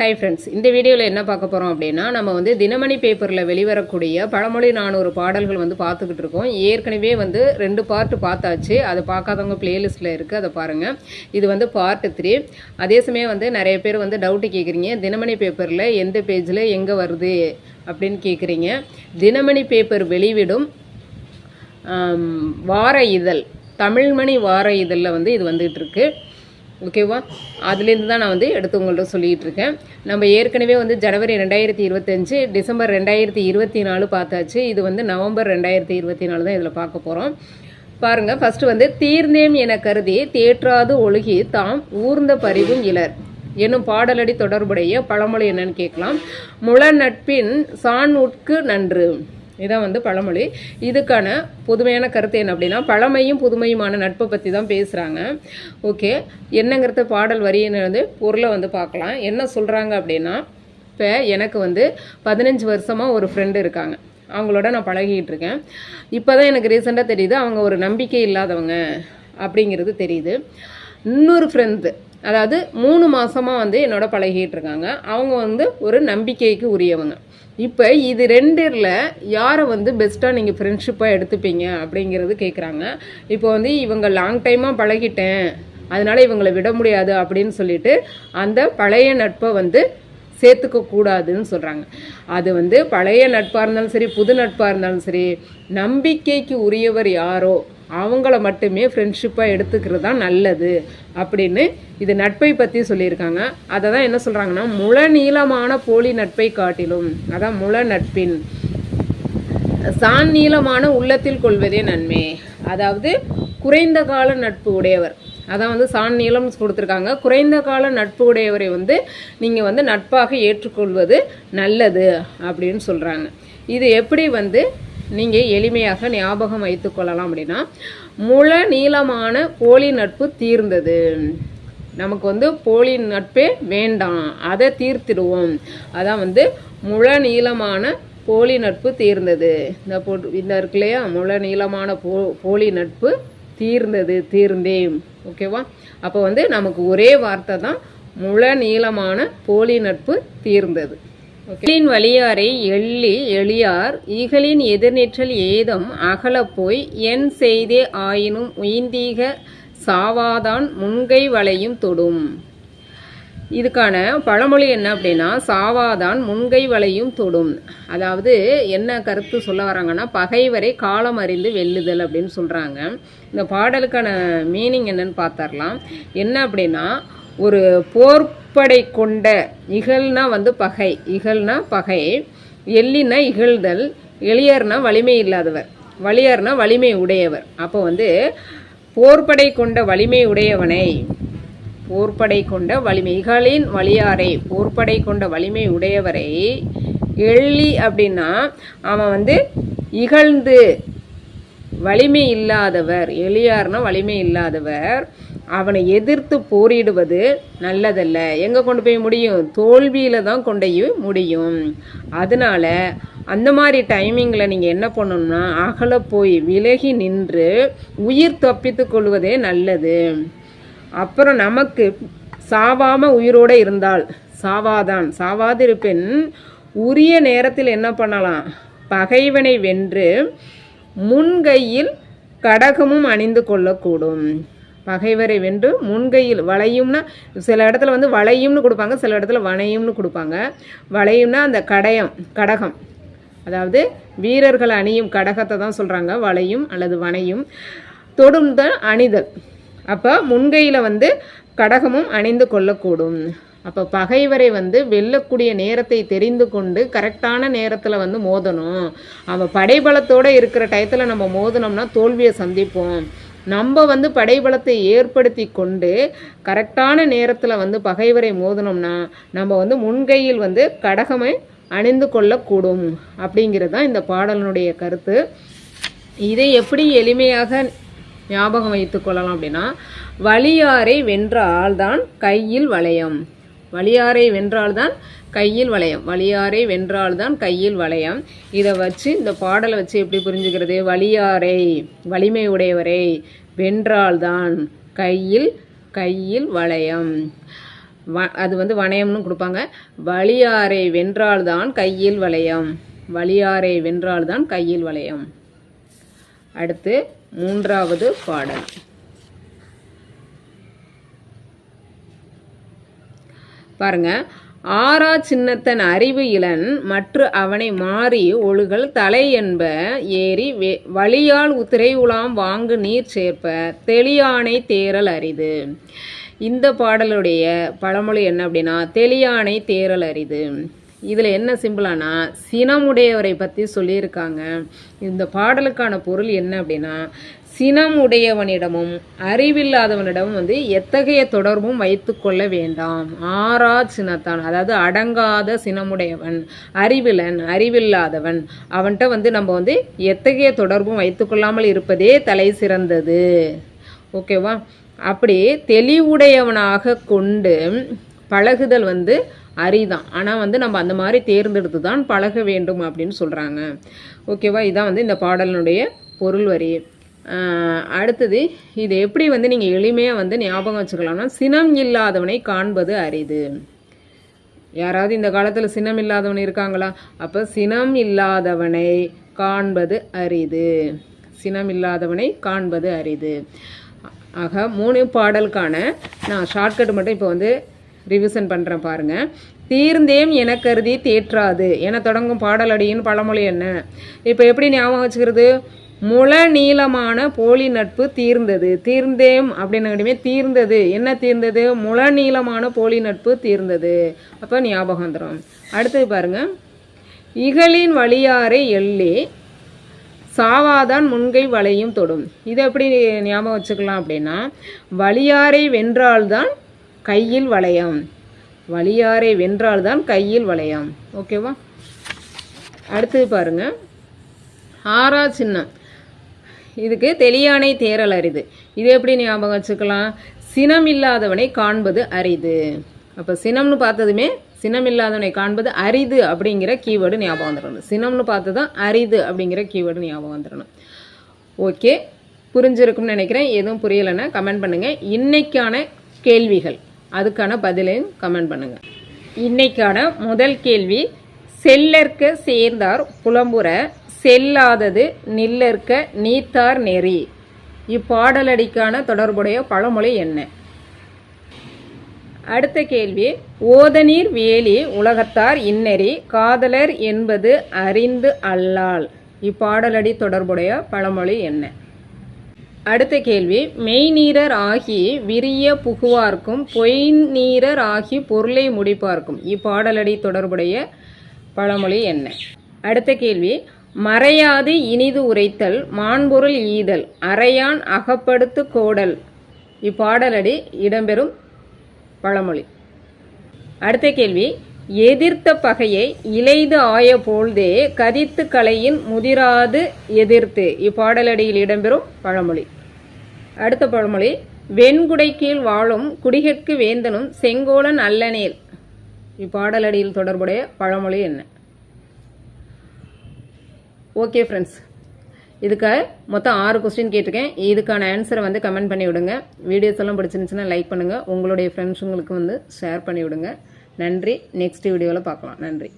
Hi friends இந்த வீடியோவில் என்ன பார்க்க போகிறோம் அப்படின்னா நம்ம வந்து தினமணி பேப்பரில் வெளிவரக்கூடிய பழமொழி நானூறு பாடல்கள் வந்து பார்த்துக்கிட்டு இருக்கோம். ஏற்கனவே வந்து ரெண்டு பார்ட் பார்த்தாச்சு. அதை பார்க்காதவங்க பிளேலிஸ்ட்டில் இருக்குது அதை பாருங்கள் இது வந்து பார்ட் த்ரீ அதே சமயம் வந்து நிறைய பேர் வந்து டவுட்டு கேட்குறீங்க தினமணி பேப்பரில் எந்த பேஜில் எங்கே வருது அப்படின்னு கேட்குறீங்க தினமணி பேப்பர் வெளிவிடும் வார இதழ் தமிழ்மணி வார இதழில் வந்து இது வந்துகிட்டு இருக்குது ஓகேவா அதுலேருந்து தான் நான் வந்து எடுத்து உங்கள்கிட்ட சொல்லிகிட்டு இருக்கேன் நம்ம ஏற்கனவே வந்து ஜனவரி ரெண்டாயிரத்தி இருபத்தஞ்சு டிசம்பர் ரெண்டாயிரத்தி இருபத்தி நாலு பார்த்தாச்சு. இது வந்து நவம்பர் ரெண்டாயிரத்தி இருபத்தி நாலு தான் இதில் பார்க்க போகிறோம். பாருங்கள் ஃபஸ்ட்டு வந்து தீர்ந்தேம் என கருதி தேற்றாது ஒழுகி தாம் ஊர்ந்த பரிவும் இலர். என்னும் பாடலடி தொடர்புடைய பழமொழி என்னன்னு கேட்கலாம். முள நட்பின் சான் உட்கு நன்று. இதான் வந்து பழமொழி. இதுக்கான புதுமையான கருத்து என்ன அப்படின்னா பழமையும் புதுமையுமான நட்பை பற்றி தான் பேசுகிறாங்க ஓகே என்னங்கிறத பாடல் வரின்னு வந்து பொருளை வந்து பார்க்கலாம். என்ன சொல்கிறாங்க அப்படின்னா இப்போ எனக்கு வந்து பதினஞ்சு வருஷமாக ஒரு ஃப்ரெண்டு இருக்காங்க. அவங்களோட நான் பழகிட்டு இருக்கேன். இப்போ தான் எனக்கு ரீசெண்டாக தெரியுது அவங்க ஒரு நம்பிக்கை இல்லாதவங்க அப்படிங்கிறது தெரியுது. இன்னொரு ஃப்ரெண்டு அதாவது மூணு மாதமாக வந்து என்னோட பழகிட்டு இருக்காங்க. அவங்க வந்து ஒரு நம்பிக்கைக்கு உரியவங்க. இப்போ இது ரெண்டில் யாரை வந்து பெஸ்ட்டாக நீங்கள் ஃப்ரெண்ட்ஷிப்பாக எடுத்துப்பீங்க அப்படிங்கிறது கேட்குறாங்க இப்போ வந்து இவங்க லாங் டைமாக பழகிட்டேன் அதனால் இவங்களை விட முடியாது அப்படின்னு சொல்லிட்டு அந்த பழைய நட்பை வந்து சேர்த்துக்க கூடாதுன்னு சொல்கிறாங்க அது வந்து பழைய நட்பாக இருந்தாலும் சரி புது நட்பாக இருந்தாலும் சரி நம்பிக்கைக்கு உரியவர் யாரோ அவங்கள மட்டுமே ஃப்ரெண்ட்ஷிப்பாக எடுத்துக்கிறது தான் நல்லது அப்படின்னு இது நட்பை பற்றி சொல்லியிருக்காங்க. அதை தான் என்ன சொல்கிறாங்கன்னா முள நீளமான போலி நட்பை காட்டிலும் அதான் முள நட்பின் சான் நீளமான உள்ளத்தில் கொள்வதே நன்மை. அதாவது குறைந்த கால நட்பு உடையவர். அதான் வந்து சான் நீளம் கொடுத்துருக்காங்க. குறைந்த கால நட்பு உடையவரை வந்து நீங்கள் வந்து நட்பாக ஏற்றுக்கொள்வது நல்லது அப்படின்னு சொல்கிறாங்க இது எப்படி வந்து நீங்கள் எளிமையாக ஞாபகம் வைத்துக்கொள்ளலாம் அப்படின்னா முள நீளமான போலி நட்பு தீர்ந்தது. நமக்கு வந்து போலி நட்பே வேண்டாம். அதை தீர்த்திடுவோம். அதான் வந்து முழ நீளமான போலி நட்பு தீர்ந்தது. இந்த போ இந்த இருக்கு இல்லையா? முழ நீளமான போ போலி நட்பு தீர்ந்தது தீர்ந்தேன். ஓகேவா? அப்போ வந்து நமக்கு ஒரே வார்த்தை தான் முழ நீளமான போலி நட்பு தீர்ந்தது. இகலின் வலியாரை எள்ளி எளியார் இகலின் எதிர்நீற்றல் ஏதம் அகலப் போய் என் செய்தே ஆயினும் உயிந்தீக சாவாதான் முன்கை வளையும் தொடும். இதுக்கான பழமொழி என்ன அப்படின்னா சாவாதான் முன்கை வளையும் தொடும். அதாவது என்ன கருத்து சொல்ல வராங்கன்னா பகைவரை காலம் அறிந்து வெல்லுதல் அப்படின்னு சொல்கிறாங்க இந்த பாடலுக்கான மீனிங் என்னன்னு பார்த்தரலாம் என்ன அப்படின்னா ஒரு போர் போர்ப்படை கொண்ட இகழ்னா வந்து பகை இகழ்னா பகை எள்ளினா இகழ்தல் எளியர்னா வலிமை இல்லாதவர் வலியர்னா வலிமை உடையவர். அப்போ வந்து போர்ப்படை கொண்ட வலிமை உடையவனை போர்படை கொண்ட வலிமை இகழின் வலியாரை போர்படை கொண்ட வலிமை உடையவரை எள்ளி அப்படின்னா அவன் வந்து இகழ்ந்து வலிமை இல்லாதவர் எளியார்னா வலிமை இல்லாதவர். அவனை எதிர்த்து போரிடுவது நல்லதல்ல. எங்கே கொண்டு போய் முடியும்? தோல்வியில் தான் கொண்டு போய் முடியும். அதனால அந்த மாதிரி டைமிங்கில் நீங்கள் என்ன பண்ணணும்னா அகல போய் விலகி நின்று உயிர் தப்பித்து கொள்வதே நல்லது. அப்புறம் நமக்கு சாவாமல் உயிரோடு இருந்தால் சாவாதான். சாவாதிருப்பின் உரிய நேரத்தில் என்ன பண்ணலாம்? பகைவனை வென்று முன்கையில் கடகமும் அணிந்து கொள்ளக்கூடும். பகைவரை வென்று முன்கையில் வளையும்னா சில இடத்துல வந்து வளையும்னு கொடுப்பாங்க சில இடத்துல வனையும்னு கொடுப்பாங்க. வளையும்னா அந்த கடையம் கடகம். அதாவது வீரர்கள் அணியும் கடகத்தை தான் சொல்கிறாங்க வளையும் அல்லது வனையும் தொடும் தான் அணிதல். அப்போ முன்கையில் வந்து கடகமும் அணிந்து கொள்ளக்கூடும். அப்போ பகைவரை வந்து வெல்லக்கூடிய நேரத்தை தெரிந்து கொண்டு கரெக்டான நேரத்தில் வந்து மோதணும். அவன் படைபலத்தோடு இருக்கிற டயத்தில் நம்ம மோதினோம்னா தோல்வியை சந்திப்போம். நம்ம வந்து படைபலத்தை ஏற்படுத்தி கொண்டு கரெக்டான நேரத்தில் வந்து பகைவரை மோதினோம்னா நம்ம வந்து முன்கையில் வந்து கடகமே அணிந்து கொள்ளக்கூடும் அப்படிங்கிறது தான் இந்த பாடலினுடைய கருத்து. இதை எப்படி எளிமையாக ஞாபகம் வைத்துக்கொள்ளலாம் அப்படின்னா வலியாரை வென்றால்தான் கையில் வளையம். வலியாரை வென்றால்தான் கையில் வளையம். வலியாரை வென்றால்தான் கையில் வளையம். இதை வச்சு இந்த பாடலை வச்சு எப்படி புரிஞ்சுக்கிறது? வலியாரை வலிமை உடையவரை வென்றால்தான் கையில் கையில் வளையம். வ அது வந்து வளையம்னு கொடுப்பாங்க. வலியாரை வென்றால்தான் கையில் வளையம். வலியாரை வென்றால்தான் கையில் வளையம். அடுத்து மூன்றாவது பாடல். பாருங்க. ஆறா சின்னத்தன் அறிவு இளன் மற்ற அவனை மாறி ஒழுகல் தலை என்ப ஏறி வழியால் உத்திரை உலாம் வாங்கு நீர் சேர்ப்ப தெளியானை தேரல் அரிது. இந்த பாடலுடைய பழமொழி என்ன அப்படின்னா தெளியானை தேரல் அரிது. இதில் என்ன சிம்பிளானா சினமுடையவரை பற்றி சொல்லியிருக்காங்க. இந்த பாடலுக்கான பொருள் என்ன அப்படின்னா சினம் உடையவனிடமும் அறிவில்லாதவனிடமும் வந்து எத்தகைய தொடர்பும் வைத்து கொள்ள வேண்டாம். ஆறா சினத்தான் அதாவது அடங்காத சினமுடையவன் அறிவிலன் அறிவில்லாதவன். அவன்கிட்ட வந்து நம்ம வந்து எத்தகைய தொடர்பும் வைத்துக்கொள்ளாமல் இருப்பதே தலை சிறந்தது ஓகேவா? அப்படி தெளிவுடையவனாக கொண்டு பழகுதல் வந்து அரிதான். ஆனால் வந்து நம்ம அந்த மாதிரி தேர்ந்தெடுத்து தான் பழக வேண்டும் அப்படின்னு சொல்கிறாங்க ஓகேவா? இதான் வந்து இந்த பாடலினுடைய பொருள் வரி. அடுத்தது இது எப்படி வந்து நீங்கள் எளிமையாக வந்து ஞாபகம் வச்சுக்கலாம்னா சினம் இல்லாதவனை காண்பது அரிது. யாராவது இந்த காலத்தில் சினம் இல்லாதவன் இருக்காங்களா? அப்போ சினம் இல்லாதவனை காண்பது அரிது. சினம் இல்லாதவனை காண்பது அரிது. ஆக மூணு பாடலுக்கான நான் ஷார்ட்கட் மட்டும் இப்போ வந்து ரிவிஷன் பண்ணுறேன் பாருங்கள் தீர்ந்தேம் என கருதி தேற்றாது. என தொடங்கும் பாடலடியின் பழமொழி என்ன? இப்போ எப்படி ஞாபகம் வச்சுக்கிறது? முள நீளமான போலி நட்பு தீர்ந்தது. தீர்ந்தேம் அப்படின்னு தீர்ந்தது. என்ன தீர்ந்தது? முள நீளமான போலி நட்பு தீர்ந்தது. அப்போ ஞாபகம் வந்துடும் அடுத்தது பாருங்க. இகழின் வழியாரை எள்ளி சாவாதான் முன்கை வளையும் தொடும். இதை எப்படி ஞாபகம் வச்சுக்கலாம் அப்படின்னா வலியாரை வென்றால்தான் கையில் வளையம். வலியாரை வென்றால்தான் கையில் வளையம். ஓகேவா? அடுத்தது பாருங்க. ஆறா சின்னம். இதுக்கு தெளியானை தேரல் அரிது. இது எப்படி ஞாபகம் வச்சுக்கலாம்? சினம் இல்லாதவனை காண்பது அரிது. அப்போ சினம்னு பார்த்ததுமே சினம் இல்லாதவனை காண்பது அரிது அப்படிங்கிற கீவேர்டு ஞாபகம் வந்துடணும். சினம்னு பார்த்து தான் அரிது அப்படிங்கிற கீவேர்டு ஞாபகம் வந்துடணும். ஓகே புரிஞ்சிருக்கும்னு நினைக்கிறேன். எதுவும் புரியலைன்னா கமெண்ட் பண்ணுங்கள் இன்னைக்கான கேள்விகள். அதுக்கான பதிலையும் கமெண்ட் பண்ணுங்கள் இன்னைக்கான முதல் கேள்வி செல்லற்க சேர்ந்தார் புலம்புற செல்லாதது நில்லற்க நீத்தார் நெறி. இப்பாடலடிக்கான தொடர்புடைய பழமொழி என்ன? அடுத்த கேள்வி. ஓதநீர் வேலி உலகத்தார் இன்னெறி காதலர் என்பது அறிந்து அல்லால். இப்பாடலடி தொடர்புடைய பழமொழி என்ன? அடுத்த கேள்வி. மெய்நீரர் ஆகி விரிய புகுவார்க்கும் பொய் நீரர் ஆகி பொருளை முடிப்பார்க்கும். இப்பாடலடி தொடர்புடைய பழமொழி என்ன? அடுத்த கேள்வி. மறையாது இனிது உரைத்தல் மாண்பொருள் ஈதல் அறையான் அகப்படுத்து கோடல். இப்பாடலடி இடம்பெறும் பழமொழி. அடுத்த கேள்வி எதிர்த்த பகையை இலைது ஆய போல்தே கதித்து கலையின் முதிராது எதிர்த்து. இப்பாடலடியில் இடம்பெறும் பழமொழி. அடுத்த பழமொழி வெண்குடை கீழ் வாழும் குடிகற்கு வேந்தனும் செங்கோலன் அல்லனேல். இப்பாடலடியில் தொடர்புடைய பழமொழி என்ன? ஓகே ஃப்ரெண்ட்ஸ் இதுக்கு மொத்தம் ஆறு கொஸ்டின் கேட்டிருக்கேன். இதுக்கான ஆன்சரை வந்து கமெண்ட் பண்ணி விடுங்க வீடியோஸ் எல்லாம் பிடிச்சிருந்துச்சுன்னா லைக் பண்ணுங்கள் உங்களுடைய ஃப்ரெண்ட்ஸுங்களுக்கு வந்து ஷேர் பண்ணி விடுங்க நன்றி நெக்ஸ்ட் வீடியோவில் பார்க்கலாம். நன்றி.